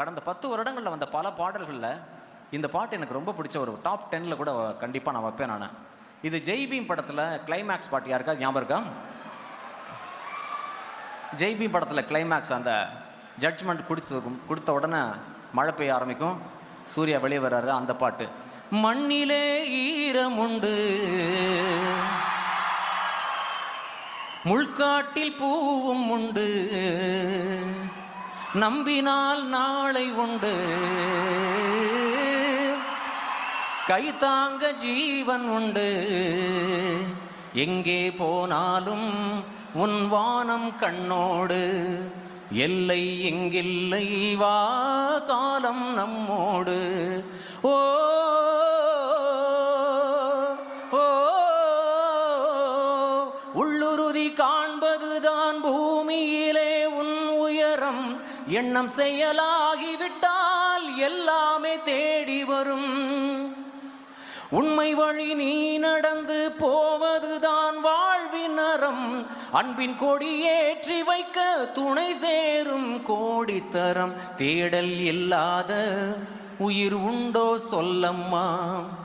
கடந்த பத்து வருடங்களில் வந்த பல பாடல்களில் இந்த பாட்டு எனக்கு ரொம்ப பிடிச்ச ஒரு டாப் டென்னில் கூட கண்டிப்பாக நான் வைப்பேன் நான். இது ஜெய்பீம் படத்தில் கிளைமேக்ஸ் பாட்டு யாருக்கா? ஞாபகம் இருக்கா? ஜெய்பீம் படத்தில் கிளைமேக்ஸ் அந்த ஜட்ஜ்மெண்ட் கொடுத்து கொடுத்த உடனே மழை பெய்ய ஆரம்பிக்கும். சூர்யா வெளியே வர்றாரு அந்த பாட்டு. மண்ணிலே ஈரமுண்டு முள்காட்டில் பூவும் உண்டு. நம்பினால் நாளை உண்டு. கை தாங்க ஜீவன் உண்டு. எங்கே போனாலும் உன் வானம் கண்ணோடு. எல்லை எங்கில்லை வா காலம் நம்மோடு. ஓ உள்ளுறுதி காண்பதுதான் பூமியிலே எண்ணம் செயலாகிவிட்டால் எல்லாமே தேடி வரும். உண்மை வழி நீ நடந்து போவதுதான் வாழ்வின் அறம். அன்பின் கொடி ஏற்றி வைக்க துணை சேரும் கோடித்தரம். தேடல் இல்லாத உயிர் உண்டோ சொல்லம்மா.